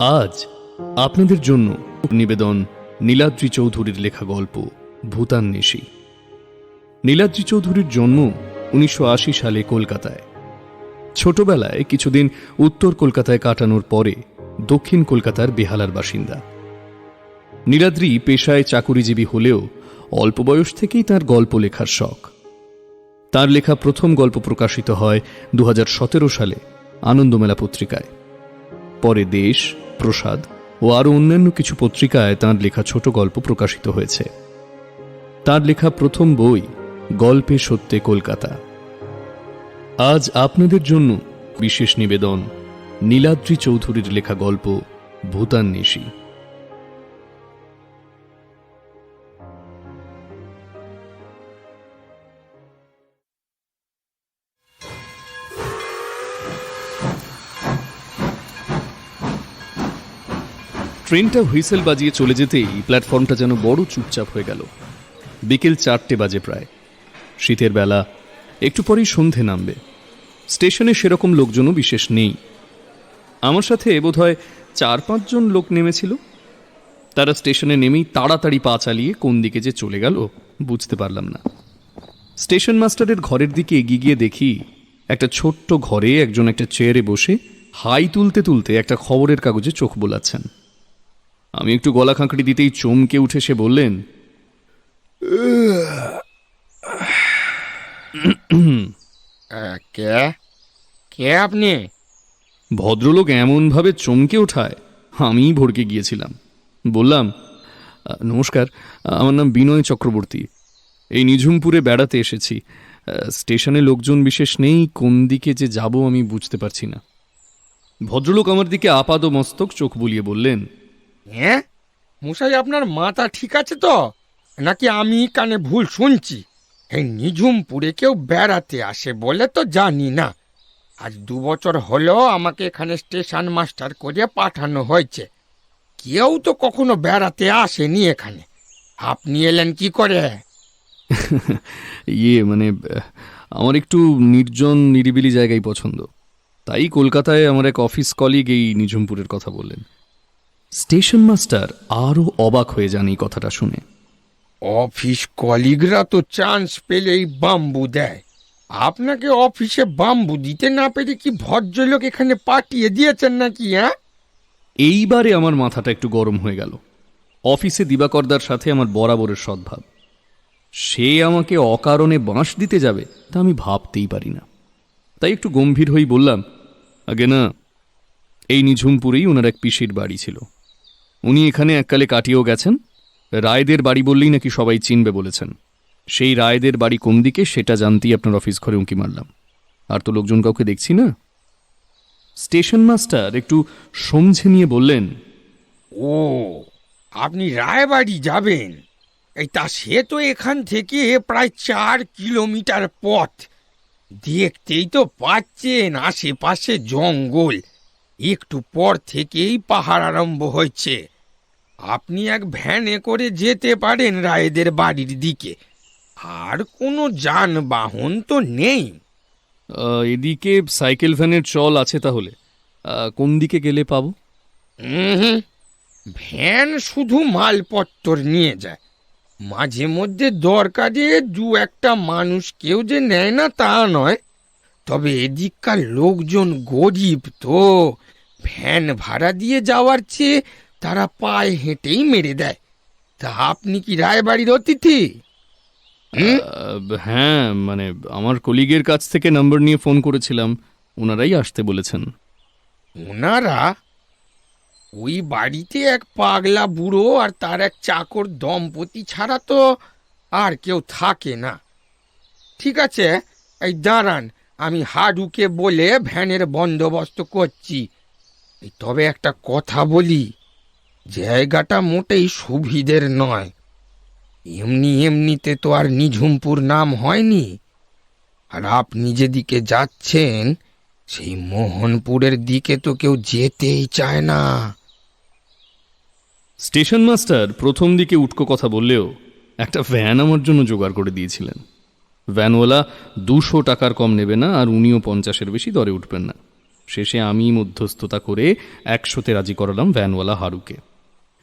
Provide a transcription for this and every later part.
আজ আপনাদের জন্য নিবেদন নীলাদ্রি চৌধুরীর লেখা গল্প ভূতান নেশি নীলাদ্রি চৌধুরীর জন্ম উনিশশো আশি সালে কলকাতায়। ছোটবেলায় কিছুদিন উত্তর কলকাতায় কাটানোর পরে দক্ষিণ কলকাতার বেহালার বাসিন্দা। নীলাদ্রি পেশায় চাকুরিজীবী হলেও অল্প বয়স থেকেই তার গল্প লেখার শখ। তার লেখা প্রথম গল্প প্রকাশিত হয় দু হাজার সতেরো সালে আনন্দমেলা পত্রিকায়। পরে দেশ, প্রসাদ ও আরও অন্যান্য কিছু পত্রিকায় তার লেখা ছোট গল্প প্রকাশিত হয়েছে। তার লেখা প্রথম বই, গল্পে সত্যে কলকাতা। আজ আপনাদের জন্য বিশেষ নিবেদন, নীলাদ্রি চৌধুরীর লেখা গল্প ভূতান ট্রেনটা হুইসেল বাজিয়ে চলে যেতেই প্ল্যাটফর্মটা যেন বড় চুপচাপ হয়ে গেল। বিকেল চারটে বাজে প্রায়। শীতের বেলা, একটু পরেই সন্ধে নামবে। স্টেশনে সেরকম লোকজনও বিশেষ নেই। আমার সাথে বোধহয় চার পাঁচজন লোক নেমেছিল। তারা স্টেশনে নেমেই তাড়াতাড়ি পা চালিয়ে কোন দিকে যে চলে গেল বুঝতে পারলাম না। স্টেশন মাস্টারের ঘরের দিকে এগিয়ে গিয়ে দেখি একটা ছোট্ট ঘরে একজন একটা চেয়ারে বসে হাই তুলতে তুলতে একটা খবরের কাগজে চোখ বোলাচ্ছেন। আমি একটু গলা খাঁকড়ি দিতেই চমকে উঠে সে বললেন কে? কে আপনি? ভদ্রলোক এমনভাবে চমকে ওঠায় আমিই ভড়কে গিয়েছিলাম। বললাম নমস্কার আমার নাম বিনয় চক্রবর্তী। এই নিঝুমপুরে বেড়াতে এসেছি। স্টেশনে লোকজন বিশেষ নেই কোন দিকে যে যাব আমি বুঝতে পারছি না। ভদ্রলোক আমার দিকে আপাদ মস্তক চোখ বুলিয়ে বললেন হ্যাঁ? মশাই আপনার মাথা ঠিক আছে তো? নাকি আমি কানে ভুল শুনছি? এই নিঝুমপুরে কেউ বেড়াতে আসে বলে তো জানি না। আজ দু বছর হলো আমাকে এখানে স্টেশন মাস্টার করে পাঠানো হয়েছে। কেউ তো কখনো বেড়াতে আসেনি এখানে। আপনি এলেন কি করে? ইয়ে মানে আমার একটু নির্জন নিরিবিলি জায়গায় পছন্দ। তাই কলকাতায় আমার এক অফিস কলিগ এই নিঝুমপুরের কথা বললেন। স্টেশন মাস্টার আরও অবাক হয়ে যান এই কথাটা শুনে। অফিস কলিগরা তো চান্স পেলেই বাম্বু দেয়। আপনাকে অফিসে বাম্বু দিতে না পেরে কি ভদ্রলোক এখানে পাঠিয়ে দিয়েছেন নাকি হ্যাঁ এইবারে আমার মাথাটা একটু গরম হয়ে গেল। অফিসে দিবাকরদার সাথে আমার বরাবরের সদ্ভাব। সে আমাকে অকারণে বাঁশ দিতে যাবে তা আমি ভাবতেই পারি না। তাই একটু গম্ভীর হয়েই বললাম আগে না এই নিঝুমপুরেই ওনার এক পিসির বাড়ি ছিল। উনি এখানে এককালে কাটিয়েও গেছেন। রায়দের বাড়ি বললেই নাকি সবাই চিনবে বলেছেন। সেই রায়দের বাড়ি কোন দিকে সেটা জানতেই আপনার অফিস ঘরে উঁকি মারলাম। আর তো লোকজন কাউকে দেখছি না। স্টেশন মাস্টার একটু সমঝে নিয়ে বললেন, ও, আপনি রায়বাড়ি যাবেন? এই তা সে তো এখান থেকে প্রায় চার কিলোমিটার পথ। দেখতেই তো পাচ্ছেন আশেপাশে জঙ্গল। একটু পর থেকেই পাহাড় আরম্ভ হয়েছে। আপনি এক ভ্যানে করে যেতে পারেন রায়েদের বাড়ির দিকে। আর কোনো যানবাহন তো নেই। "আহ, এদিকে সাইকেল ভ্যানের চল আছে তাহলে। আহ, কোন দিকে গেলে পাবো? হুম ভ্যান শুধু মালপত্তর নিয়ে যায়। মাঝে মধ্যে দরকারে দু একটা মানুষ কেউ যে নেয় না তা নয়। তবে এদিককার লোকজন গরিব তো। ভ্যান ভাড়া দিয়ে যাওয়ার চেয়ে তারা পায়ে হেঁটেই মেরে দেয়। তা আপনি কি রায়বাড়ির অতিথি? হ্যাঁ মানে আমার কলিগের কাছ থেকে নাম্বার নিয়ে ফোন করেছিলাম। ওনারাই আসতে বলেছেন। ওনারা? ওই বাড়িতে এক পাগলা বুড়ো আর তার এক চাকর দম্পতি ছাড়া তো আর কেউ থাকে না। ঠিক আছে এই দাঁড়ান আমি হাডুকে বলে ভ্যানের বন্দোবস্ত করছি। তবে একটা কথা বলি। জায়গাটা মোটেই সুবিধের নয়। এমনি এমনিতে তো আর নিঝুমপুর নাম হয়নি। আর আপনি যেদিকে যাচ্ছেন, সেই মোহনপুরের দিকে তো কেউ যেতেই চায় না। স্টেশন মাস্টার প্রথম দিকে উটকো কথা বললেও একটা ভ্যান আমার জন্য জোগাড় করে দিয়েছিলেন। ভ্যানওয়ালা দুশো টাকার কম নেবে না আর উনিও পঞ্চাশের বেশি দরে উঠবেন না। শেষে আমি মধ্যস্থতা করে একশোতে রাজি করালাম ভ্যানওয়ালা হারুকে।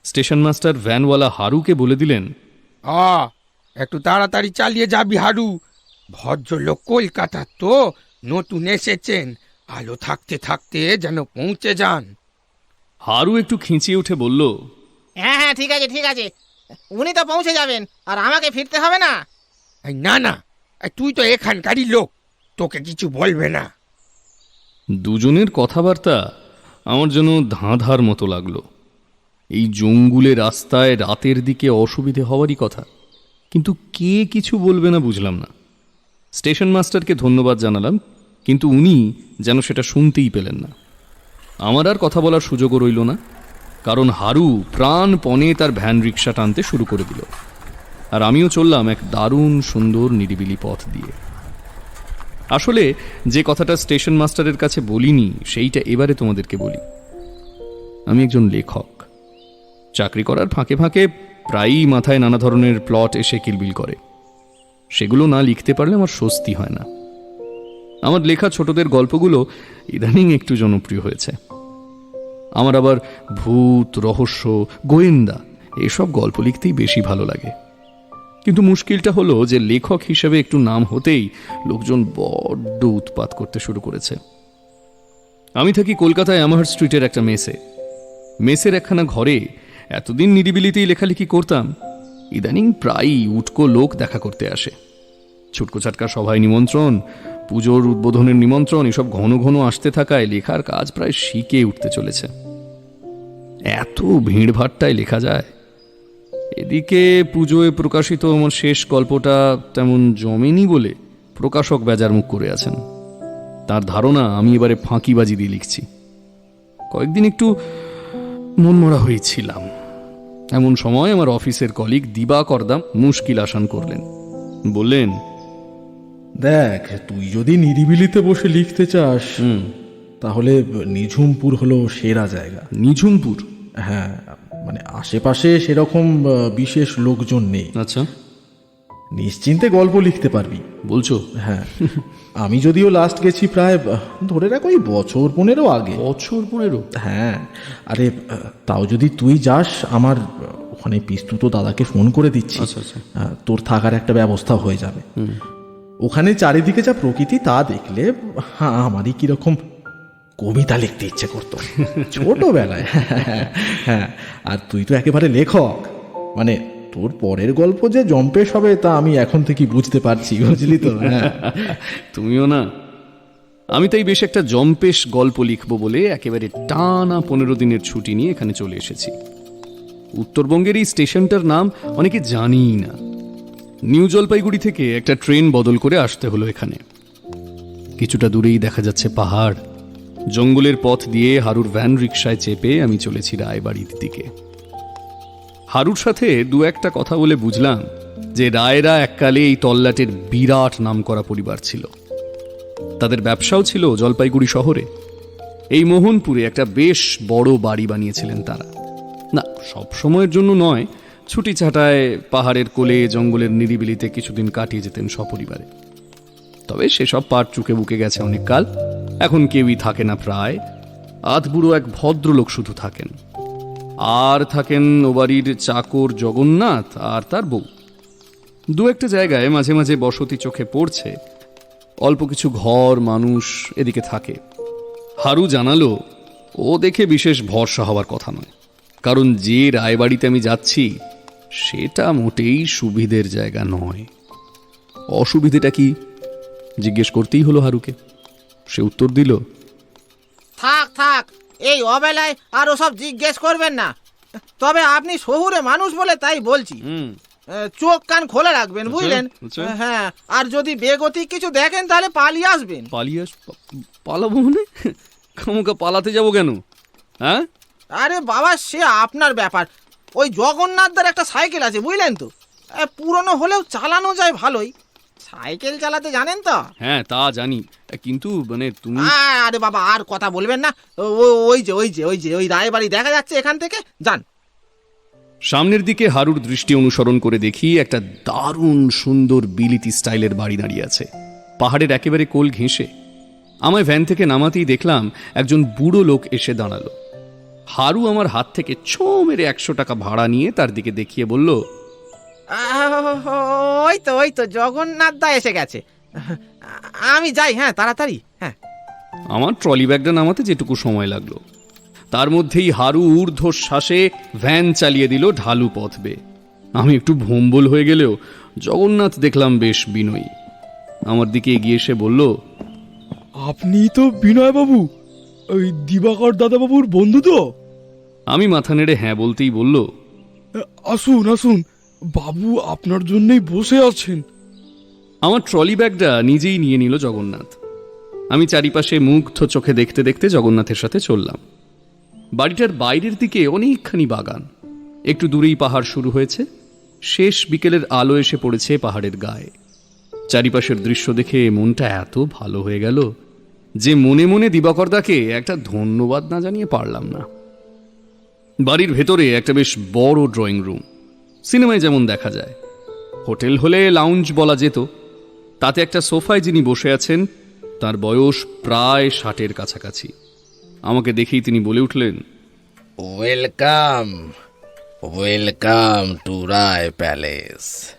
স্টেশন মাস্টার ভ্যানওয়ালা হারুকে বলে দিলেন আ একটু তাড়াতাড়ি চালিয়ে যাবি হারু। ভদ্রলোক কলকাতার তো নতুন এসেছেন। আলো থাকতে থাকতে যেন পৌঁছে যান। হারু একটু খিঁচিয়ে উঠে বলল হ্যাঁ হ্যাঁ ঠিক আছে ঠিক আছে। উনি তো পৌঁছে যাবেন আর আমাকে ফিরতে হবে না। এই না না তুই তো এখানকারই লোক তোকে কিছু বলবে না। দুজনের কথাবার্তা আমার যেন ধাঁধার মতো লাগল। এই জঙ্গুলে রাস্তায় রাতের দিকে অসুবিধে হওয়ারই কথা। কিন্তু কে কিছু বলবে না বুঝলাম না। স্টেশন মাস্টারকে ধন্যবাদ জানালাম, কিন্তু উনি যেন সেটা শুনতেই পেলেন না। আমার আর কথা বলার সুযোগও রইল না, কারণ হারু প্রাণপণে তার ভ্যান রিক্সা টানতে শুরু করে দিল। আর আমিও চললাম এক দারুণ, সুন্দর, নিরিবিলি পথ দিয়ে। আসলে যে কথাটা স্টেশন মাস্টারের কাছে বলিনি, সেইটা এবারে তোমাদেরকে বলি। আমি একজন লেখক। চাকরি করার ফাঁকে ফাঁকে প্রায়ই মাথায় নানা ধরনের প্লট এসে কিলবিল করে। সেগুলো না লিখতে পারলে আমার স্বস্তি হয় না। আমার লেখা ছোটদের গল্পগুলো ইদানিং একটু জনপ্রিয় হয়েছে। আমার আবার ভূত, রহস্য, গোয়েন্দা এসব গল্প লিখতেই বেশি ভালো লাগে। কিন্তু মুশকিলটা হলো যে লেখক হিসেবে একটু নাম হতেই লোকজন বড্ড উৎপাত করতে শুরু করেছে। আমি থাকি কলকাতায় আমার স্ট্রিটের একটা মেসে। মেসের একখানা ঘরে এতদিন নিরিবিলিতেই লেখালেখি করতাম। ইদানিং প্রায়ই উটকো লোক দেখা করতে আসে। ছুটকো ছাটকা সভায় নিমন্ত্রণ, পুজোর উদ্বোধনের নিমন্ত্রণ, এসব ঘন ঘন আসতে থাকায় লেখার কাজ প্রায় শিকে উঠতে চলেছে। এত ভিড়ভাট্টায় লেখা যায়। এদিকে পুজোয় প্রকাশিত আমার শেষ গল্পটা তেমন জমেনি বলে প্রকাশক বেজার মুখ করে আছেন। তার ধারণা আমি এবারে ফাঁকিবাজি দিয়ে লিখছি। কয়েকদিন একটু মনমরা হয়েছিলাম। এমন সময় আমার অফিসের কলিগ দিবা করদাম মুশকিল আসান করলেন। বললেন দেখ তুই যদি নিরিবিলিতে বসে লিখতে চাস তাহলে নিঝুমপুর হলো সেরা জায়গা। নিঝুমপুর? হ্যাঁ মানে আশেপাশে সেরকম বিশেষ লোকজন নেই। আচ্ছা। নিশ্চিন্তে গল্প লিখতে পারবি। বলছো? হ্যাঁ। আমি যদিও লাস্ট গেছি প্রায় ধরে রাখ ওই বছর পনেরো আগে। বছর পনেরো? হ্যাঁ। আরে তাও যদি তুই যাস আমার ওখানে পিস্তুত দাদাকে ফোন করে দিচ্ছি। আচ্ছা আচ্ছা। তোর থাকার একটা ব্যবস্থা হয়ে যাবে। ওখানে চারিদিকে যা প্রকৃতি তা দেখলে হ্যাঁ, আমারই কীরকম কবিতা লিখতে ইচ্ছে করতো। ছোটবেলায়। হ্যাঁ। আর তুই তো একেবারে লেখক। মানে তোর পরের গল্প যে জম্পেশ হবে তা আমি এখন থেকেই বুঝতে পারছি, বুঝলি তো? হ্যাঁ। তুমিও না। আমি তাই বেশ একটা জম্পেশ গল্প লিখব বলে একেবারে টানা পনেরো দিনের ছুটি নিয়ে এখানে চলে এসেছি। উত্তরবঙ্গের এই স্টেশনটার নাম অনেকে জানিই না। নিউ জলপাইগুড়ি থেকে একটা ট্রেন বদল করে আসতে হলো এখানে। কিছুটা দূরেই দেখা যাচ্ছে পাহাড়। জঙ্গলের পথ দিয়ে হারুর ভ্যান রিক্সায় চেপে আমি চলেছি রায়বাড়ির দিকে। হারুর সাথে দু একটা কথা বলে বুঝলাম যে রায়রা এককালে এই তল্লাটের বিরাট নামকরা পরিবার ছিল। তাদের ব্যবসাও ছিল জলপাইগুড়ি শহরে। এই মোহনপুরে একটা বেশ বড় বাড়ি বানিয়েছিলেন তারা। না, সব সময়ের জন্য নয়, ছুটি ছাটায় পাহাড়ের কোলে, জঙ্গলের নিরিবিলিতে কিছুদিন কাটিয়ে যেতেন সপরিবারে। তবে সেসব পাট চুকে বুকে গেছে অনেক কাল এখন কেউই থাকে না প্রায়। আধবুড়ো এক ভদ্রলোক শুধু থাকেন। আর থাকেন ও বাড়ির চাকর জগন্নাথ আর তার বউ। দু একটা জায়গায় মাঝে মাঝে বসতি চোখে পড়ছে। অল্প কিছু ঘর মানুষ এদিকে থাকে। হারু জানালো, ও দেখে বিশেষ ভরসা হওয়ার কথা নয়। কারণ যে রায়বাড়িতে আমি যাচ্ছি, সেটা মোটেই সুবিধের জায়গা নয়। অসুবিধেটা কি? জিজ্ঞেস করতেই হলো হারুকে। সে উত্তর দিল, থাক থাক এই অবেলায় আর ওসব জিজ্ঞেস করবেন না। তবে আপনি শহুরে মানুষ বলে তাই বলছি। চোখ কান খোলা রাখবেন বুঝলেন। হ্যাঁ আর যদি বেগতিক কিছু দেখেন তাহলে পালিয়ে আসবেন। পালিয়ে আস পালাবো মানে? পালাতে যাব কেন? হ্যাঁ? আরে বাবা সে আপনার ব্যাপার। ওই জগন্নাথদার একটা সাইকেল আছে বুঝলেন তো? পুরনো হলেও চালানো যায় ভালোই। সাইকেল চালাতে জানেন তো? হ্যাঁ তা জানি। কিন্তু মানে তুমি আরে বাবা আর কথা বলবেন না। ওই যে ওই যে ওই যে ওই রায়বাড়ি দেখা যাচ্ছে এখান থেকে। যান। সামনের দিকে হারুর দৃষ্টি অনুসরণ করে দেখি একটা দারুণ সুন্দর বিলিতি স্টাইলের বাড়ি দাঁড়িয়ে আছে। পাহাড়ের একেবারে কোল ঘেঁষে। আমায় ভ্যান থেকে নামাতেই দেখলাম একজন বুড়ো লোক এসে দাঁড়াল। হারু আমার হাত থেকে ছো মেরে একশো টাকা ভাড়া নিয়ে তার দিকে দেখিয়ে বলল ওই তো ওই তো জগন্নাথ দা এসে গেছে আমি যাই হ্যাঁ তাড়াতাড়ি হ্যাঁ আমার ট্রলি ব্যাগটা নামাতে যেটুকু সময় লাগল তার মধ্যেই হারু ঊর্ধ্বশ্বাসে ভ্যান চালিয়ে দিল ঢালু পথ আমি একটু ভোম্বল হয়ে গেলেও জগন্নাথ দেখলাম বেশ বিনয়ী আমার দিকে এগিয়ে এসে বলল আপনি তো বিনয় বাবু ওই দিবাকর দাদাবাবুর বন্ধু তো আমি মাথা নেড়ে হ্যাঁ বলতেই বলল আসুন আসুন বাবু, আপনার জন্যই বসে আছেন। আমার ট্রলি ব্যাগটা নিজেই নিয়ে নিল জগন্নাথ। আমি চারিপাশে মুগ্ধ চোখে দেখতে দেখতে জগন্নাথের সাথে চললাম। বাড়িটার বাইরের দিকে অনেকখানি বাগান। একটু দূরেই পাহাড় শুরু হয়েছে। শেষ বিকেলের আলো এসে পড়েছে পাহাড়ের গায়ে। চারিপাশের দৃশ্য দেখে মনটা এত ভালো হয়ে গেল যে মনে মনে দিবাকরদাকে একটা ধন্যবাদ না জানিয়ে পারলাম না। বাড়ির ভেতরে একটা বেশ বড় ড্রয়িং রুম। সিনেমায় যেমন দেখা যায়। হোটেল হলে লাউঞ্জ বলা যেত। তাতে একটা সোফায় যিনি বসে আছেন তার বয়স প্রায় ষাটের কাছাকাছি। আমাকে দেখেই তিনি বলে উঠলেন welcome welcome to Roy palace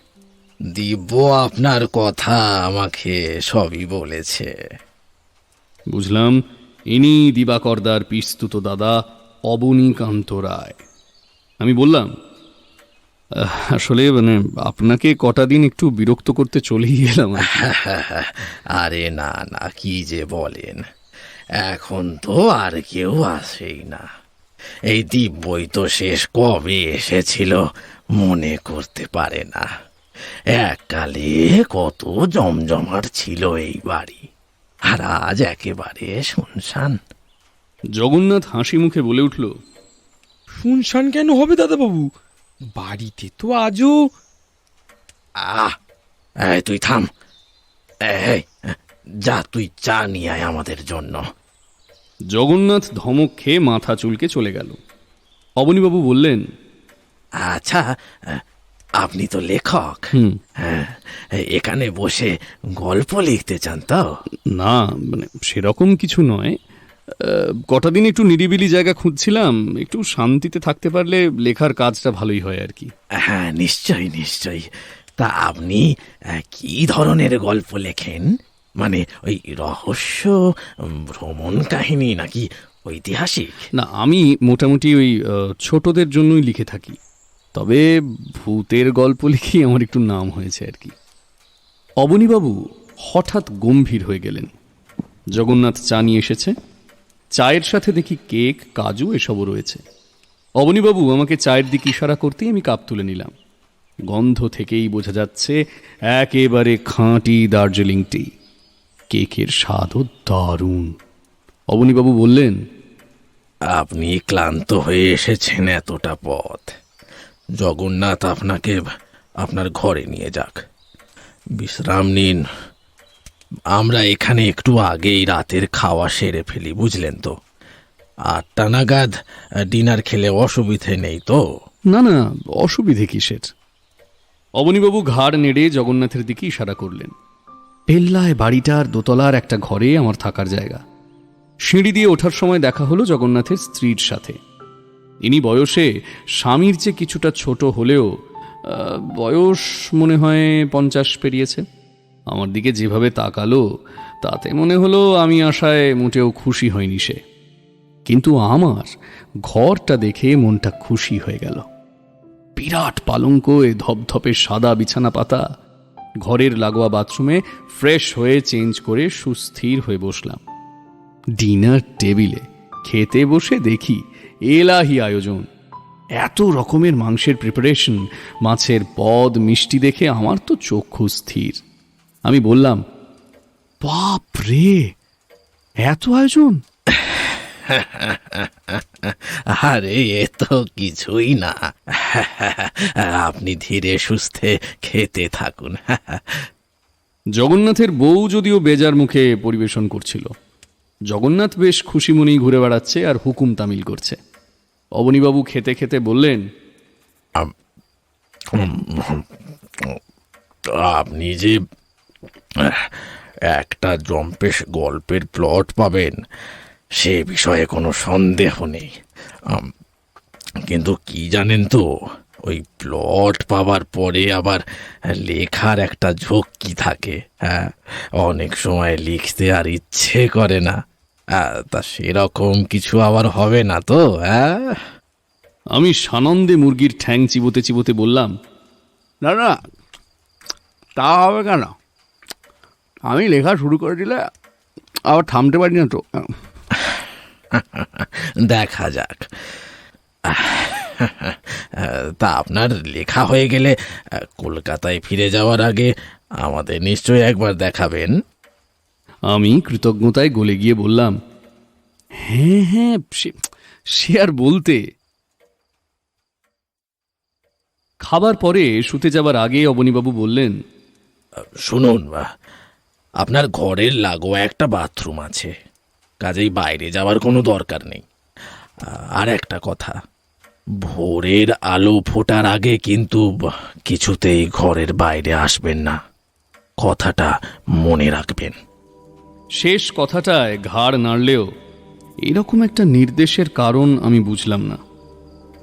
Divya আপনার কথা আমাকে সবই বলেছে। বুঝলাম ইনি দিবাকরদার পিস্তুত দাদা অবনীকান্ত রায়। আমি বললাম "আহ, আসলে মানে আপনাকে কটা দিন একটু বিরক্ত করতে চলেই গেলাম আর কি।" আরে না না কি যে বলেন। এখন তো আর কেউ আসেই না। এই দিব্যই তো শেষ কবে এসেছিল মনে করতে পারে না। এককালে কত জমজমাট ছিল এই বাড়ি আর আজ একেবারে শুনশান। জগন্নাথ হাসি মুখে বলে উঠল শুনশান কেন হবে দাদাবাবু? বাড়িতে তো আজও। আহ তুই থাম। এই যা তুই চা নিয়ে আয় আমাদের জন্য। জগন্নাথ ধমক খেয়ে মাথা চুলকে চলে গেল। অবনীবাবু বললেন আচ্ছা আপনি তো লেখক। হ্যাঁ এখানে বসে গল্প লিখতে চান তো? না মানে সেরকম কিছু নয়। কটা দিন একটু নিরিবিলি জায়গা খুঁজছিলাম একটু শান্তিতে থাকতে পারলে লেখার কাজটা ভালোই হয় আর কি। হ্যাঁ নিশ্চয়ই নিশ্চয়ই। তা আপনি কি ধরনের গল্প লেখেন? মানে ওই রহস্য ভ্রমণ কাহিনী নাকি ঐতিহাসিক? না আমি মোটামুটি ওই ছোটদের জন্যই লিখে থাকি। তবে ভূতের গল্প লিখেই আমার একটু নাম হয়েছে আর কি। অবনীবাবু হঠাৎ গম্ভীর হয়ে গেলেন। জগন্নাথ চা নিয়ে এসেছে। চায়ের সাথে দেখি কেক, কাজু এসবও রয়েছে। অবনীবাবু, আমাকে চায়ের দিকে ইশারা করতেই আমি কাপ তুলে নিলাম। গন্ধ থেকেই বোঝা যাচ্ছে একেবারে খাঁটি দার্জিলিং টি। কেকের স্বাদও দারুণ। অবনীবাবু বললেন, আপনি ক্লান্ত হয়ে এসেছেন এতটা পথ। জগন্নাথ আপনাকে আপনার ঘরে নিয়ে যাক। বিশ্রাম নিন। আমরা এখানে একটু আগেই রাতের খাওয়া সেরে ফেলি বুঝলেন তো। আটটা নাগাদ ডিনার খেলে অসুবিধে নেই তো? না না অসুবিধে কিসের? অবনীবাবু ঘাড় নেড়ে জগন্নাথের দিকে ইশারা করলেন। পেল্লায় বাড়িটার দোতলার একটা ঘরে আমার থাকার জায়গা। সিঁড়ি দিয়ে ওঠার সময় দেখা হলো জগন্নাথের স্ত্রীর সাথে। ইনি বয়সে স্বামীর চেয়ে কিছুটা ছোট হলেও বয়স মনে হয় পঞ্চাশ পেরিয়েছে। আমার দিকে যেভাবে তাকালো, তাতে মনে হলো আমি আশায় মোটেও খুশি হয়নি সে। কিন্তু আমার ঘরটা দেখে মনটা খুশি হয়ে গেল। বিরাট পালঙ্কয়ে ধপধপে সাদা বিছানা পাতা, ঘরের লাগোয়া বাথরুমে ফ্রেশ হয়ে চেঞ্জ করে সুস্থির হয়ে বসলাম। ডিনার টেবিলে, খেতে বসে দেখি এলাহি আয়োজন। এত রকমের মাংসের প্রিপারেশন মাছের পদ, মিষ্টি দেখে আমার তো চক্ষু স্থির। আমি বললাম বাপ রে এত আয়োজন? আরে এ তো কিছুই না। আপনি ধীরে সুস্থে খেতে থাকুন। জগন্নাথের বউ যদিও বেজার মুখে পরিবেশন করছিল জগন্নাথ বেশ খুশি মনেই ঘুরে বেড়াচ্ছে আর হুকুম তামিল করছে। অবনীবাবু খেতে খেতে বললেন আপনি যে একটা জম্পেশ গল্পের প্লট পাবেন। সে বিষয়ে কোনো সন্দেহ নেই। কিন্তু কি জানেন তো, ওই প্লট পাওয়ার পরে আবার লেখার একটা ঝক্কি থাকে হ্যাঁ? অনেক সময় লিখতে আর ইচ্ছে করে না। তা সেরকম কিছু আবার হবে না তো হ্যাঁ? আমি সানন্দে মুরগির ঠ্যাং চিবোতে চিবোতে বললাম, না না, তা হবে কেন? আমি লেখা শুরু করে দিলে আবার থামতে পারি না তো। দেখা যাক। তা আপনার লেখা হয়ে গেলে কলকাতায় ফিরে যাওয়ার আগে আমাদের নিশ্চয়ই একবার দেখাবেন। আমি কৃতজ্ঞতায় গলে গিয়ে বললাম হ্যাঁ হ্যাঁ সে সে আর বলতে। খাবার পরে শুতে যাবার আগে অবনীবাবু বললেন শুনুন বা আপনার ঘরের লাগোয়া একটা বাথরুম আছে। কাজেই বাইরে যাওয়ার কোনো দরকার নেই। আর একটা কথা, ভোরের আলো ফোটার আগে কিন্তু কিছুতেই ঘরের বাইরে আসবেন না। কথাটা মনে রাখবেন। শেষ কথাটায় ঘাড় নাড়লেও এরকম একটা নির্দেশের কারণ আমি বুঝলাম না।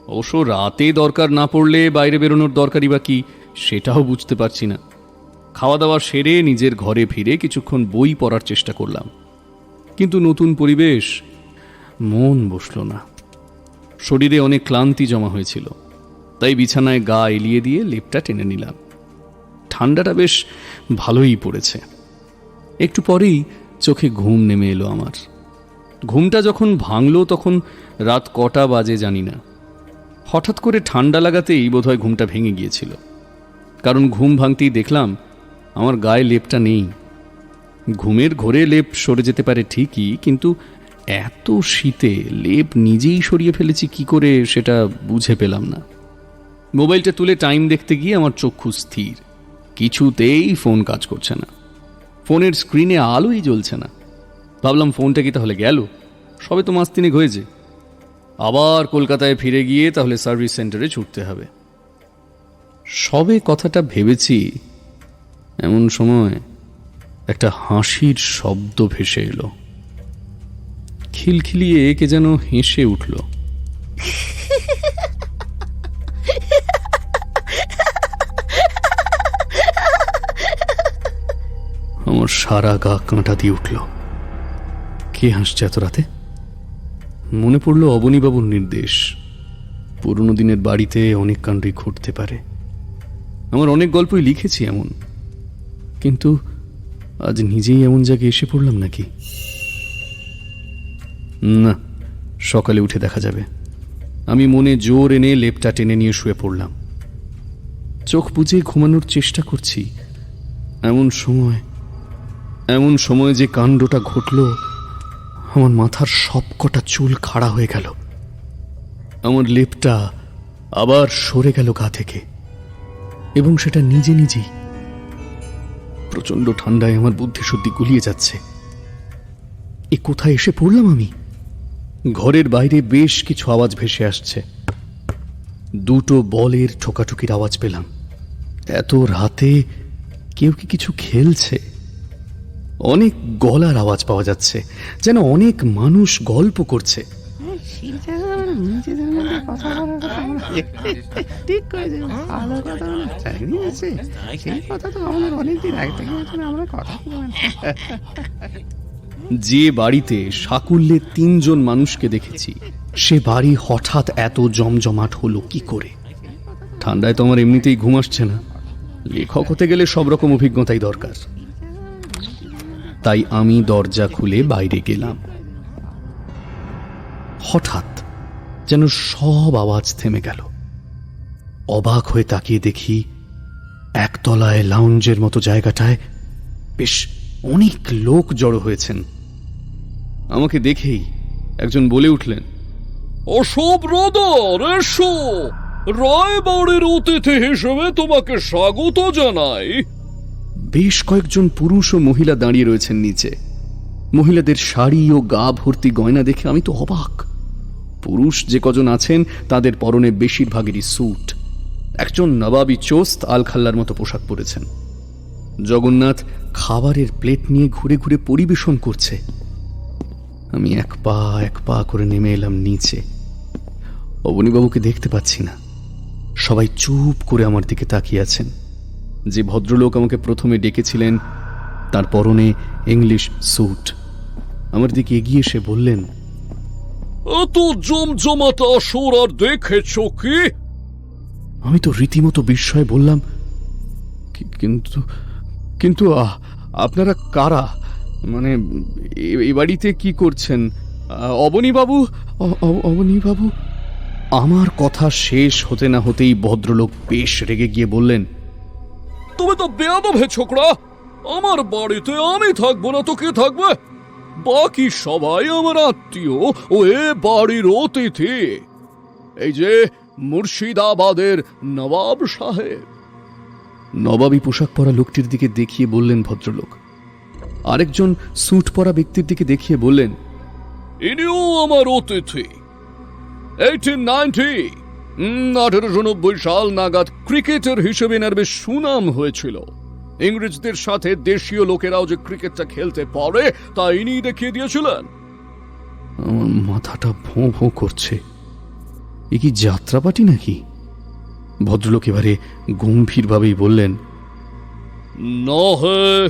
অবশ্য রাতে দরকার না পড়লে বাইরে বেরোনোর দরকারই বা কি, সেটাও বুঝতে পারছি না। খাওয়া দাওয়া সেরে নিজের ঘরে ফিরে কিছুক্ষণ বই পড়ার চেষ্টা করলাম। কিন্তু নতুন পরিবেশ, মন বসল না। শরীরে অনেক ক্লান্তি জমা হয়েছিল। তাই বিছানায় গা এলিয়ে দিয়ে লেপটা টেনে নিলাম। ঠান্ডাটা বেশ ভালোই পড়েছে। একটু পরেই চোখে ঘুম নেমে এলো আমার। ঘুমটা যখন ভাঙলো তখন রাত কটা বাজে জানি না। হঠাৎ করে ঠান্ডা লাগাতেই বোধহয় ঘুমটা ভেঙে গিয়েছিল। কারণ ঘুম ভাঙতেই দেখলাম আমার গায়ে লেপটা নেই। ঘুমের ঘোরে লেপ সরে যেতে পারে ঠিকই, কিন্তু এত শীতে লেপ নিজেই সরিয়ে ফেলেছি কি করে সেটা বুঝে পেলাম না। মোবাইলটা তুলে টাইম দেখতে গিয়ে আমার চক্ষু স্থির। কিছুতেই ফোন কাজ করছে না। ফোনের স্ক্রিনে আলোই জ্বলছে না। ভাবলাম ফোনটা কি তাহলে গেল? সবে তো মাস তিনেক হয়েছে। আবার কলকাতায় ফিরে গিয়ে তাহলে সার্ভিস সেন্টারে ছুটতে হবে। সবে কথাটা ভেবেছি এমন সময় একটা হাসির শব্দ ভেসে এলো। খিলখিলিয়ে কে যেন হেসে উঠল। আমার সারা গা কাঁটা দিয়ে উঠল। কে হাসছে এত রাতে? মনে পড়ল অবনীবাবুর নির্দেশ। পুরনো দিনের বাড়িতে অনেক কাণ্ডই ঘটতে পারে। আমার অনেক গল্পই লিখেছি এমন। কিন্তু আজ নিজেই এমন জায়গায় এসে পড়লাম নাকি? না, সকালে উঠে দেখা যাবে। আমি মনে জোর এনে লেপটা টেনে নিয়ে শুয়ে পড়লাম। চোখ বুজে ঘুমানোর চেষ্টা করছি। এমন সময় এমন সময় যে কাণ্ডটা ঘটল, আমার মাথার সবকটা চুল খাড়া হয়ে গেল। আমার লেপটা আবার সরে গেল গা থেকে। এবং সেটা নিজে নিজেই প্রচণ্ড ঠান্ডায় আমার বুদ্ধি শুদ্ধি গুলিয়ে যাচ্ছে। এ কোথায় এসে পড়লাম আমি? ঘরের বাইরে বেশ কিছু আওয়াজ ভেসে আসছে। দুটো বলের ঠোকাঠুকির আওয়াজ পেলাম। এত রাতে কেউ কি কিছু খেলছে? অনেক গলার আওয়াজ পাওয়া যাচ্ছে। যেন অনেক মানুষ গল্প করছে। যে বাড়িতে সাকুল্যে তিনজন মানুষকে দেখেছি সে বাড়ি হঠাৎ এত জমজমাট হলো কি করে ঠান্ডায় তো আমার এমনিতেই ঘুম আসছে না লেখক হতে গেলে সব রকম অভিজ্ঞতাই দরকার তাই আমি দরজা খুলে বাইরে গেলাম হঠাৎ যেন সব আওয়াজ থেমে গেল। অবাক হয়ে তাকিয়ে দেখি একতলায় লাউঞ্জের মতো জায়গাটায় বেশ অনেক লোক জড়ো হয়েছেন। আমাকে দেখেই একজন বলে উঠলেন অসব রদার, এসো। রায়বাড়ির অতিথি হিসেবে তোমাকে স্বাগত জানাই। বেশ কয়েকজন পুরুষ ও মহিলা দাঁড়িয়ে রয়েছেন নিচে। মহিলাদের শাড়ি ও গা ভর্তি গয়না দেখে আমি তো অবাক। পুরুষ যে কজন আছেন, তাদের পরনে বেশিরভাগেরই স্যুট। একজন নবাবী চোস্ত আলখাল্লার মতো পোশাক পরেছেন। জগন্নাথ খাবারের প্লেট নিয়ে ঘুরে ঘুরে পরিবেশন করছে। আমি এক পা এক পা করে নেমে এলাম নিচে। অবনীবাবুকে দেখতে পাচ্ছি না। সবাই চুপ করে আমার দিকে তাকিয়ে আছেন। যে ভদ্রলোক আমাকে প্রথমে ডেকেছিলেন, তার পরনে ইংলিশ স্যুট। আমার দিকে এগিয়ে এসে বললেন এত জমজমাট আসর আর দেখেছ কি? আমি তো রীতিমতো বিস্ময়ে বললাম "কি- কিন্তু কিন্তু আপনারা কারা? মানে এ বাড়িতে কি করছেন? অবনীবাবু অবনীবাবু? আমার কথা শেষ হতে না হতেই ভদ্রলোক বেশ রেগে গিয়ে বললেন তুমি তো বেয়াদব হে ছোকরা! আমার বাড়িতে আমি থাকব না তো কে থাকবে? বাকি সবাই আমার আত্মীয় ও এ বাড়ির অতিথি। এই যে মুর্শিদাবাদের নবাব সাহেব। নবাবী পোশাক পরা লোকটির দিকে দেখিয়ে বললেন ভদ্রলোক। আরেকজন স্যুট পরা ব্যক্তির দিকে দেখিয়ে বললেন ইনিও আমার অতিথি। এইটিন নাইনটি আঠারোশো নব্বই সাল নাগাদ ক্রিকেটার হিসেবে এনার বেশ সুনাম হয়েছিল। ইংরেজদের সাথে দেশীয় লোকেরাও যে ক্রিকেটটা খেলতে পারে তা ইনি দেখিয়ে দিয়েছিলেন। আমার মাথাটা ভোঁ ভোঁ করছে। এ কি যাত্রাপাটি নাকি? ভদ্রলোক এবারে গম্ভীরভাবেই বললেন নহে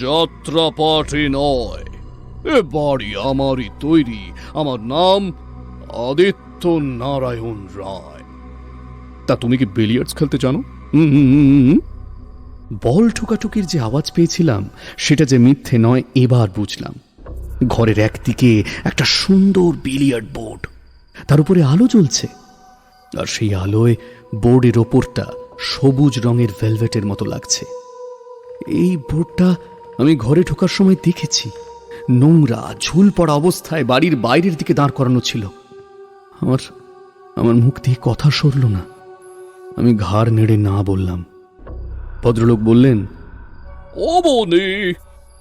যাত্রাপাটি নয়। এ বাড়ি আমারই তৈরি। আমার নাম আদিত্য নারায়ণ রায়। তা তুমি কি বিলিয়ার্ডস খেলতে জানো? হুম, হুম, হুম। বল ঠোকাঠুকির যে আওয়াজ পেয়েছিলাম, সেটা যে মিথ্যে নয়, এবার বুঝলাম। ঘরের একদিকে একটা সুন্দর বিলিয়ার্ড বোর্ড। তার উপরে আলো জ্বলছে। আর সেই আলোয় বোর্ডের ওপরটা সবুজ রঙের ভেলভেটের মতো লাগছে। এই বোর্ডটা আমি ঘরে ঢোকার সময় দেখেছি। নোংরা ঝুল পড়া অবস্থায় বাড়ির বাইরের দিকে দাঁড় করানো ছিল। আমার আমার মুখ দিয়ে কথা সরল না। আমি ঘাড় নেড়ে না বললাম ভদ্রলোক বললেন অবনি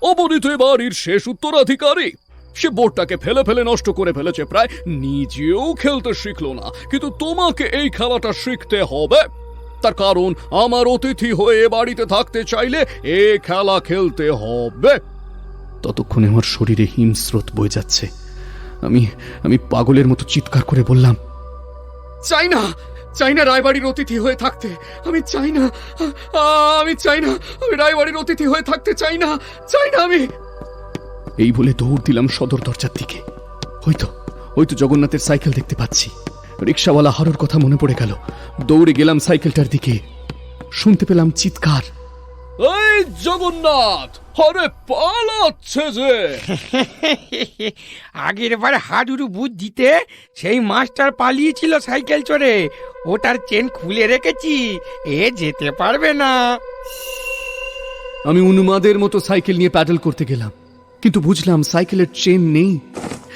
অবনি তো বাড়ির শেষ উত্তরাধিকারী। সে বোর্ডটাকে ফেলে ফেলে নষ্ট করে ফেলেছে প্রায় নিজেও খেলতে শিখলো না। কিন্তু তোমাকে এই খেলাটা শিখতে হবে। তার কারণ আমার অতিথি হয়ে বাড়িতে থাকতে চাইলে এ খেলা খেলতে হবে। ততক্ষণে আমার শরীরে হিমস্রোত বয়ে যাচ্ছে। আমি আমি পাগলের মতো চিৎকার করে বললাম চাই না চাই না রায়বাড়ির অতিথি হয়ে থাকতে। আমি চাই না আমি চাই না আমি রায়বাড়ির অতিথি হয়ে থাকতে চাই না চাই না আমি। এই বলে দৌড় দিলাম সদর দরজার দিকে। হয়তো হয়তো জগন্নাথের সাইকেল দেখতে পাচ্ছি। রিক্সাওয়ালা হারোর কথা মনে পড়ে গেল। দৌড়ে গেলাম সাইকেলটার দিকে। শুনতে পেলাম চিৎকার। এই জগন্নাথ হরে পালাচ্ছে যে। আগের বার হাডুডু বুদ্ধিতে সেই মাস্টার পালিয়েছিল সাইকেল চড়ে। ওটার চেন খুলে রেখেছি, এ যেতে পারবে না। আমি উন্মাদের মতো সাইকেল নিয়ে প্যাডেল করতে গেলাম, কিন্তু বুঝলাম সাইকেলের চেন নেই।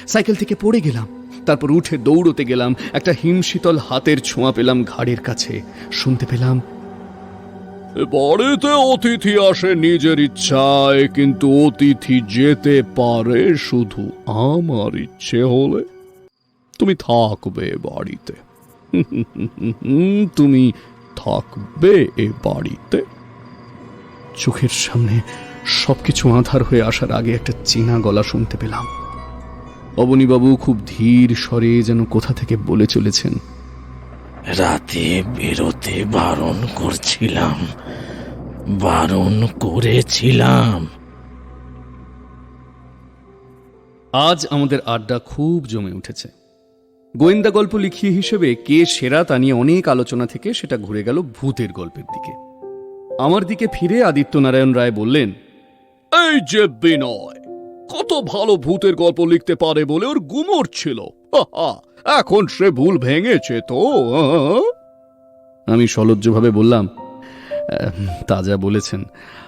সাইকেল থেকে পড়ে গেলাম, তারপর উঠে দৌড়তে গেলাম, একটা হিমশীতল হাতের ছোঁয়া পেলাম ঘাড়ের কাছে। শুনতে পেলাম, বাড়িতে অতিথি আসে নিজের ইচ্ছায়, কিন্তু অতিথি যেতে পারে শুধু আমার ইচ্ছে হলে। তুমি থাকবে বাড়িতে। তুমি থাকবে এ বাড়িতে। চোখের সামনে সবকিছু আধার হয়ে আসার আগে একটা চেনা গলা শুনতে পেলাম। অবনীবাবু খুব ধীর স্বরে যেন কোথা থেকে বলে চলেছেন। রাতে বেরোতে বারণ করছিলাম বারণ করেছিলাম। আজ আমাদের আড্ডা খুব জমে উঠেছে। গোয়েন্দা গল্প লিখিয়ে হিসেবে কে সেরা তা নিয়ে অনেক আলোচনা থেকে সেটা ঘুরে গেল ভূতের গল্পের দিকে। আমার দিকে ফিরে আদিত্য নারায়ণ রায় বললেন এই যে বিনয় কত ভালো ভূতের গল্প লিখতে পারে বলে ওর গুমর ছিল। এখন সে ভুল ভেঙেছে তো? আমি সলজ্জভাবে বললাম "আহ, তা যা বলেছেন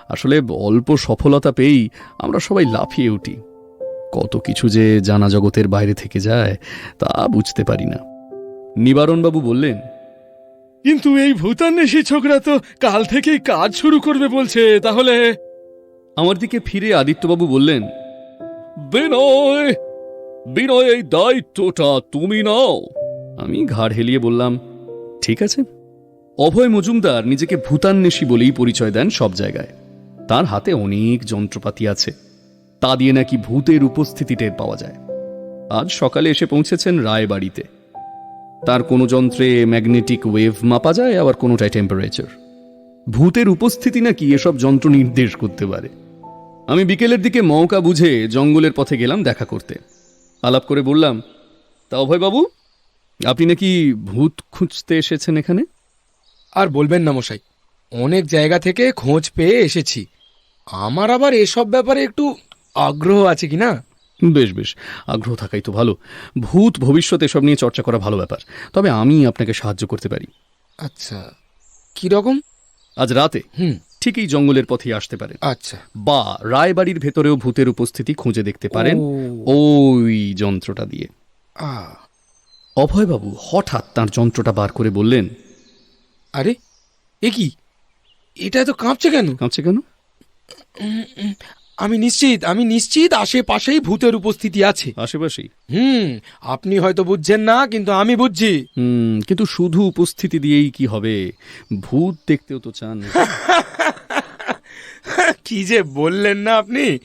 আসলে অল্প সফলতা পেয়েই আমরা সবাই লাফিয়ে উঠি। কত কিছু যে জানা জগতের বাইরে থেকে যায় তা বুঝতে পারি না। নিবারণবাবু বললেন কিন্তু এই ভূতান্বেষী ছোকরা তো কাল থেকেই কাজ শুরু করবে বলছে তাহলে? আমার দিকে ফিরে আদিত্যবাবু বললেন বিনয় বিনয় এই দায়িত্বটা তুমি নাও। আমি ঘাড় হেলিয়ে বললাম ঠিক আছে। অভয় মজুমদার নিজেকে ভূতান্বেষী বলেই পরিচয় দেন সব জায়গায়। তার হাতে অনেক যন্ত্রপাতি আছে। তা দিয়ে নাকি ভূতের উপস্থিতি টের পাওয়া যায়। আজ সকালে এসে পৌঁছেছেন রায়বাড়িতে। তার কোনো যন্ত্রে ম্যাগনেটিক ওয়েভ মাপা যায়, আবার কোনোটায় টেম্পারেচার। ভূতের উপস্থিতি নাকি এসব যন্ত্র নির্দেশ করতে পারে। আমি বিকেলের দিকে মৌকা বুঝে জঙ্গলের পথে গেলাম দেখা করতে। আলাপ করে বললাম, তা অভয়বাবু আপনি নাকি ভূত খুঁজতে এসেছেন এখানে? আর বলবেন না মশাই, অনেক জায়গা থেকে খোঁজ পেয়ে এসেছি। আমার আবার এসব ব্যাপারে একটু আগ্রহ আছে কি না? বেশ বেশ। আগ্রহ থাকাই তো ভালো। ভূত ভবিষ্যৎ এসব নিয়ে চর্চা করা ভালো ব্যাপার। তবে আমি আপনাকে সাহায্য করতে পারি। আচ্ছা। কি রকম? আজ রাতে? হুম। ঠিকই জঙ্গলের পথে আসতে পারেন। আচ্ছা। বা রায়বাড়ির ভেতরেও ভূতের উপস্থিতি খুঁজে দেখতে পারেন ওই যন্ত্রটা দিয়ে। অভয়বাবু হঠাৎ তার যন্ত্রটা বার করে বললেন আরে এ কি? এটা তো কাঁপছে কেন? কাঁপছে কেন? আমি নিশ্চিত আমি নিশ্চিত আশেপাশেই ভূতের উপস্থিতি আছে। আশেপাশেই? হুম আপনি হয়তো বুঝছেন না কিন্তু আমি বুঝছি। হুম কিন্তু শুধু উপস্থিতি দিয়েই কি হবে? ভূত দেখতেও তো চান। কি যে বললেন না আপনি?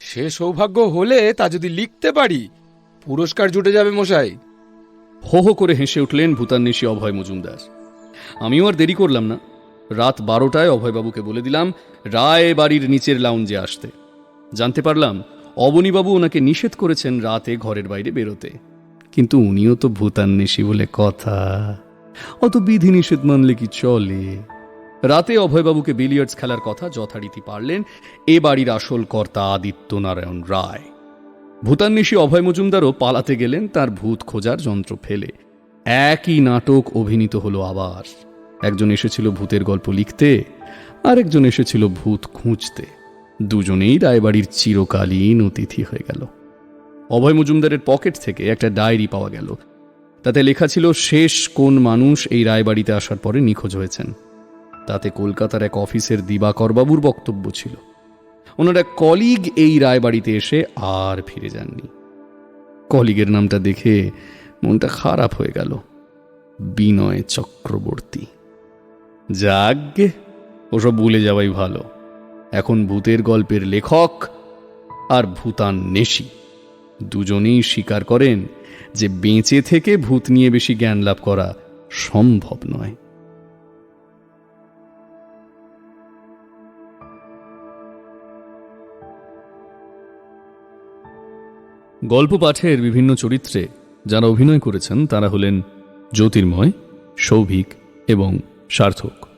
সে সৌভাগ্য হলে তা যদি লিখতে পারি পুরস্কার জুটে যাবে মশাই। হো হো করে হেসে উঠলেন ভূতান্বেষী অভয় মজুমদার। আমিও আর দেরি করলাম না। রাত বারোটায় অভয়বাবুকে বলে দিলাম রায় বাড়ির নিচের লাউঞ্জে আসতে। জানতে পারলাম, অবনীবাবু ওনাকে নিষেধ করেছেন রাতে ঘরের বাইরে বেরোতে। কিন্তু উনিও তো ভূতান্বেষী বলে কথা। অত বিধি নিষেধ মানলে কি চলে? রাতে অভয়বাবুকে বিলিয়ার্ডস খেলার কথা যথারীতি পারলেন এ বাড়ির আসল কর্তা আদিত্য নারায়ণ রায়। ভূতান্বেষী অভয় মজুমদারও পালাতে গেলেন, তার ভূত খোঁজার যন্ত্র ফেলে। একই নাটক অভিনীত হলো আবার। একজন এসেছিল ভূতের গল্প লিখতে, আরেকজন এসেছিল ভূত খুঁজতে। দুজনেই রায়বাড়ির চিরকালীন অতিথি হয়ে গেল। অভয় মজুমদারের পকেট থেকে একটা ডায়েরি পাওয়া গেল। তাতে লেখা ছিল, শেষ কোন মানুষ এই রায়বাড়িতে আসার পরে নিখোঁজ হয়েছেন। তাতে কলকাতার এক অফিসের দিবাকরবাবুর বক্তব্য ছিল। ওনার এক কলিগ এই রায়বাড়িতে এসে আর ফিরে যাননি। কলিগের নামটা দেখে মনটা খারাপ হয়ে গেল। বিনয় চক্রবর্তী। যাগ্গে ওসব ভুলে যাওয়াই ভালো। এখন ভূতের গল্পের লেখক আর ভূতান নেশি দুজনেই স্বীকার করেন যে বেঁচে থেকে ভূত নিয়ে বেশি জ্ঞান লাভ করা সম্ভব নয়। গল্প পাঠের বিভিন্ন চরিত্রে যারা অভিনয় করেছেন, তারা হলেন জ্যোতির্ময়, সৌভিক এবং সার্থক।